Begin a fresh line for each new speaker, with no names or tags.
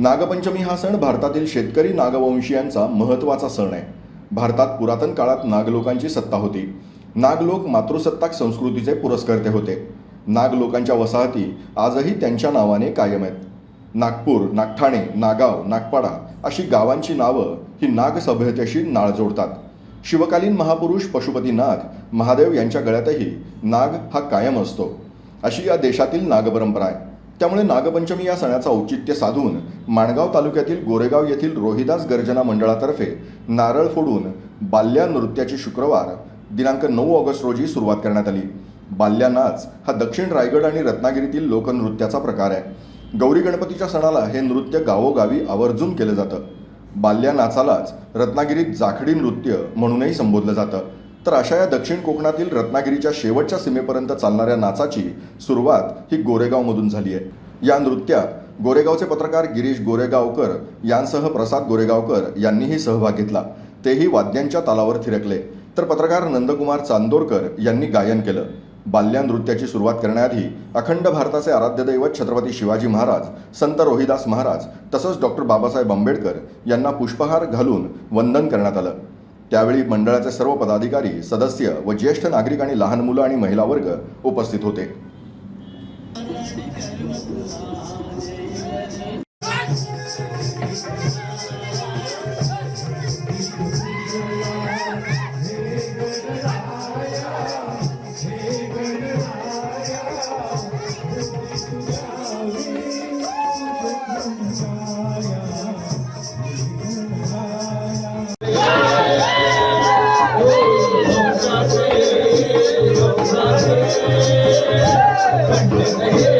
नागपंचमी हा सण भारतातील शेतकरी नागवंशीयांचा महत्त्वाचा सण आहे. भारतात पुरातन काळात नागलोकांची सत्ता होती. नागलोक मातृसत्ताक संस्कृतीचे पुरस्कर्ते होते. नागलोकांच्या वसाहती आजही त्यांच्या नावाने कायम आहेत. नागपूर नागठाणे नागाव नागपाडा अशी गावांची नावं ही नाग सभ्यतेशी नाळ जोडतात. शिवकालीन महापुरुष पशुपतीनाथ महादेव यांच्या गळ्यातही नाग हा कायम असतो. अशी या देशातील नागपरंपरा आहे. त्यामुळे नागपंचमी या सणाचं औचित्य साधून माणगाव तालुक्यातील गोरेगाव येथील रोहिदास गर्जना मंडळातर्फे नारळ फोडून बाल्या नृत्याची शुक्रवार दिनांक नऊ ऑगस्ट रोजी सुरुवात करण्यात आली. बाल्या नाच हा दक्षिण रायगड आणि रत्नागिरीतील लोकनृत्याचा प्रकार आहे. गौरी गणपतीच्या सणाला हे नृत्य गावोगावी आवर्जून केलं जातं. बाल्या नाचालाच रत्नागिरीत जाखडी नृत्य म्हणूनही संबोधलं जातं. तर अशा या दक्षिण कोकणातील रत्नागिरीच्या शेवटच्या सीमेपर्यंत चालणाऱ्या नाचाची सुरुवात ही गोरेगावमधून झाली आहे. या नृत्यात गोरेगावचे पत्रकार गिरीश गोरेगावकर यांसह प्रसाद गोरेगावकर यांनीही सहभाग घेतला. तेही वाद्यांच्या तालावर थिरकले. तर पत्रकार नंदकुमार चांदोरकर यांनी गायन केलं. बाल्या नृत्याची सुरुवात करण्याआधी अखंड भारताचे आराध्य दैवत छत्रपती शिवाजी महाराज संत रोहिदास महाराज तसंच डॉक्टर बाबासाहेब आंबेडकर यांना पुष्पहार घालून वंदन करण्यात आलं. त्यावेळी मंडळाचे सर्व पदाधिकारी सदस्य व ज्येष्ठ नागरिक आणि लहान मुलं आणि महिला वर्ग उपस्थित होते. Ei!